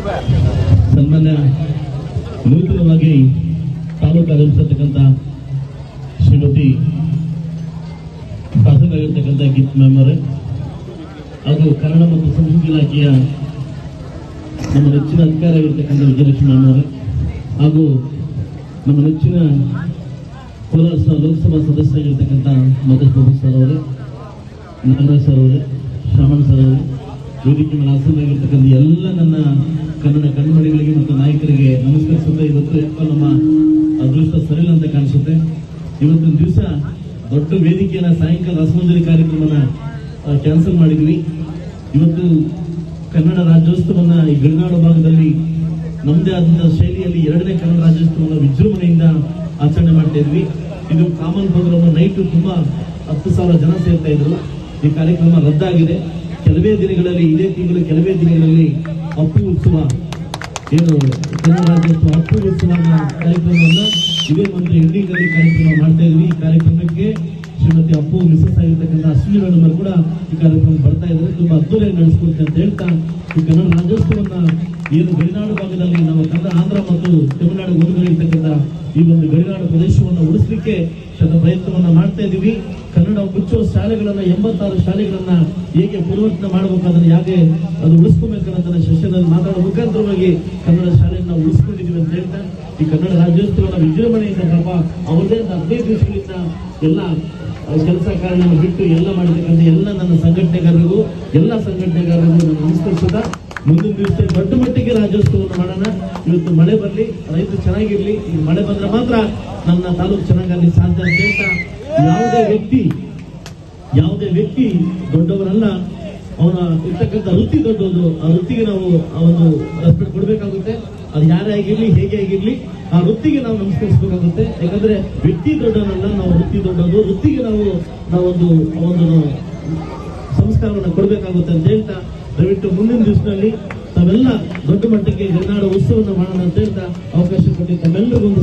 ಸನ್ಮಾನ್ಯ ನೂತನವಾಗಿ ತಾಲೂಕು ಆಗಮಿಸತಕ್ಕಂಥ ಶ್ರೀಮತಿ ಶಾಸಕರಾಗಿರ್ತಕ್ಕಂಥ ಗೀತ್ ಮ್ಯಾಮ್ ಅವರೇ. ಹಾಗೂ ಕನ್ನಡ ಮತ್ತು ಸಂಸ್ಕೃತಿ ಇಲಾಖೆಯ ನಮ್ಮ ನೆಚ್ಚಿನ ಅಧಿಕಾರಿಯಾಗಿರ್ತಕ್ಕಂಥ ವಿಜಯಲಕ್ಷ್ಮಿ ಮ್ಯಾಮ್ ಅವರೇ. ಹಾಗೂ ನಮ್ಮ ನೆಚ್ಚಿನ ಕೋಲಾರ ಲೋಕಸಭಾ ಸದಸ್ಯರಾಗಿರ್ತಕ್ಕಂಥ ಮಧೇಶ್ ಬಾಬು ಸರ್ ಅವರೇ ನಾಗರಾಜ್ ಸರ್ ಅವರೇ, ಶ್ರಾವಣ ಸರ್ ಅವರೇ, ವೇದಿಕೆ ಮೇಲೆ ಆಸನಾಗಿರ್ತಕ್ಕಂಥ ಎಲ್ಲ ನನ್ನ ಕನ್ನಡ ಕಣ್ಮಣಿಗಳಿಗೆ ಮತ್ತು ನಾಯಕರಿಗೆ ನಮಸ್ಕರಿಸುತ್ತೆ ಇವತ್ತು ಯಾಕೋ ನಮ್ಮ ಅದೃಷ್ಟ ಸರಿಲ್ಲ ಅಂತ ಕಾಣಿಸುತ್ತೆ. ಇವತ್ತಿನ ದಿವಸ ದೊಡ್ಡ ವೇದಿಕೆಯನ್ನ ಸಾಯಂಕಾಲ ರಸಮಂಜರಿ ಕಾರ್ಯಕ್ರಮನ ಕ್ಯಾನ್ಸಲ್ ಮಾಡಿದ್ವಿ. ಇವತ್ತು ಕನ್ನಡ ರಾಜ್ಯೋತ್ಸವನ ಈ ಗಡಿನಾಡು ಭಾಗದಲ್ಲಿ ನಮ್ಮದೇ ಆದಂತಹ ಶೈಲಿಯಲ್ಲಿ ಎರಡನೇ ಕನ್ನಡ ರಾಜ್ಯೋತ್ಸವನ ವಿಜೃಂಭಣೆಯಿಂದ ಆಚರಣೆ ಮಾಡ್ತಾ ಇದ್ವಿ. ಇದು ಕಾಮನ್ ಪ್ರೋಗ್ರಾಮ್. ನೈಟ್ ತುಂಬಾ ಹತ್ತು ಸಾವಿರ ಜನ ಸೇರ್ತಾ ಇದ್ರು ಈ ಕಾರ್ಯಕ್ರಮ ರದ್ದಾಗಿದೆ. ಕೆಲವೇ ದಿನಗಳಲ್ಲಿ, ಇದೇ ತಿಂಗಳು ಕೆಲವೇ ದಿನಗಳಲ್ಲಿ ಅಪ್ಪು ಉತ್ಸವ. ಏನು, ಕನ್ನಡ ಅಪ್ಪು ಉತ್ಸವ ಕಾರ್ಯಕ್ರಮವನ್ನ ಇದೇ ಮಂತ್ರಿ ಎಂಡಿ ಅಲ್ಲಿ ಕಾರ್ಯಕ್ರಮ ಮಾಡ್ತಾ ಇದ್ವಿ. ಈ ಕಾರ್ಯಕ್ರಮಕ್ಕೆ ಶ್ರೀಮತಿ ಅಪ್ಪು ಮಿಸಸ್ ಆಗಿರ್ತಕ್ಕಂಥ ಅಶ್ವಿನಿ ಕೂಡ ಈ ಕಾರ್ಯಕ್ರಮ ಬರ್ತಾ ಇದ್ದಾರೆ. ತುಂಬಾ ಅದ್ದೂರಿಯಾಗಿ ನಡೆಸ್ಕೊಡ್ತೀನಿ ಅಂತ ಹೇಳ್ತಾ, ಈ ಕನ್ನಡ ರಾಜ್ಯೋತ್ಸವನ್ನ ಏನು ಗಡಿನಾಡು ಭಾಗದಲ್ಲಿ ನಾವು ಕನ್ನಡ, ಆಂಧ್ರ ಮತ್ತು ತಮಿಳುನಾಡು ಒಂದುಗಳಿರ್ತಕ್ಕಂಥ ಈ ಒಂದು ಬೆಳಗಾಡ ಪ್ರದೇಶವನ್ನು ಉಳಿಸಲಿಕ್ಕೆ ತನ್ನ ಪ್ರಯತ್ನವನ್ನು ಮಾಡ್ತಾ ಇದ್ದೀವಿ. ಕನ್ನಡ ಮುಚ್ಚುವ ಶಾಲೆಗಳನ್ನ, ಎಂಬತ್ತಾರು ಶಾಲೆಗಳನ್ನ ಹೇಗೆ ಪರಿವರ್ತನೆ ಮಾಡಬೇಕು ಅದನ್ನ ಹೇಗೆ ಅದು ಉಳಿಸ್ಕೋಬೇಕನ್ನ ಸೆಷನಲ್ಲಿ ಮಾತಾಡೋ ಮುಖಾಂತರವಾಗಿ ಕನ್ನಡ ಶಾಲೆಯನ್ನ ಉಳಿಸ್ಕೊಂಡಿದ್ದೀವಿ ಅಂತ ಹೇಳ್ತಾ, ಈ ಕನ್ನಡ ರಾಜ್ಯೋತ್ಸವನ ವಿಜೃಂಭಣೆಯಿಂದ ಪಾಪ ಅವರದೇ ಹದಿನೈದು ದಿವಸಗಳಿಂದ ಎಲ್ಲ ಕೆಲಸ ಕಾರ್ಯವನ್ನು ಬಿಟ್ಟು ಎಲ್ಲ ಮಾಡಿರ್ತಕ್ಕಂಥ ಎಲ್ಲ ನನ್ನ ಸಂಘಟನೆಗಾರರಿಗೂ, ಎಲ್ಲ ಸಂಘಟನೆಗಾರರಿಗೂ ಮುಂದಿನ ದಿವಸ ದೊಡ್ಡ ಮಟ್ಟಿಗೆ ರಾಜ್ಯೋತ್ಸವವನ್ನು ಮಾಡೋಣ. ಇವತ್ತು ಮಳೆ ಬರಲಿ, ರೈತರು ಚೆನ್ನಾಗಿರ್ಲಿ. ಈ ಮಳೆ ಬಂದ್ರೆ ಮಾತ್ರ ನನ್ನ ತಾಲೂಕು ಚೆನ್ನಾಗಲ್ಲಿ ಸಾಧ್ಯ ಅಂತ ಹೇಳ್ತಾ ಯಾವುದೇ ವ್ಯಕ್ತಿ ಯಾವುದೇ ವ್ಯಕ್ತಿ ದೊಡ್ಡವರಲ್ಲ. ಅವನ ಇರ್ತಕ್ಕಂಥ ವೃತ್ತಿ ದೊಡ್ಡವರು ಆ ವೃತ್ತಿಗೆ ನಾವು ಆ ಒಂದು ರೆಸ್ಪೆಕ್ಟ್ ಕೊಡಬೇಕಾಗುತ್ತೆ. ಅದು ಯಾರೇ ಆಗಿರ್ಲಿ, ಹೇಗೆ ಆಗಿರ್ಲಿ, ಆ ವೃತ್ತಿಗೆ ನಾವು ನಮಸ್ಕರಿಸಬೇಕಾಗುತ್ತೆ. ಯಾಕಂದ್ರೆ ವ್ಯಕ್ತಿ ದೊಡ್ಡವನಲ್ಲ ನಾವು ವೃತ್ತಿ ದೊಡ್ಡದು. ವೃತ್ತಿಗೆ ನಾವು ನಾವೊಂದು ಒಂದು ಸಂಸ್ಕಾರವನ್ನು ಕೊಡಬೇಕಾಗುತ್ತೆ ಅಂತ ಹೇಳ್ತಾ ದಯವಿಟ್ಟು ಮುಂದಿನ ದಿವಸದಲ್ಲಿ ತಾವೆಲ್ಲ ದೊಡ್ಡ ಮಟ್ಟಕ್ಕೆ ಜನ್ನಾಡ ಉತ್ಸವವನ್ನು ಮಾಡೋಣ ಅಂತ ಹೇಳ್ತಾ ಅವಕಾಶ ಕೊಟ್ಟಿದ್ದ ತಮ್ಮೆಲ್ಲರಿಗೂ ಒಂದು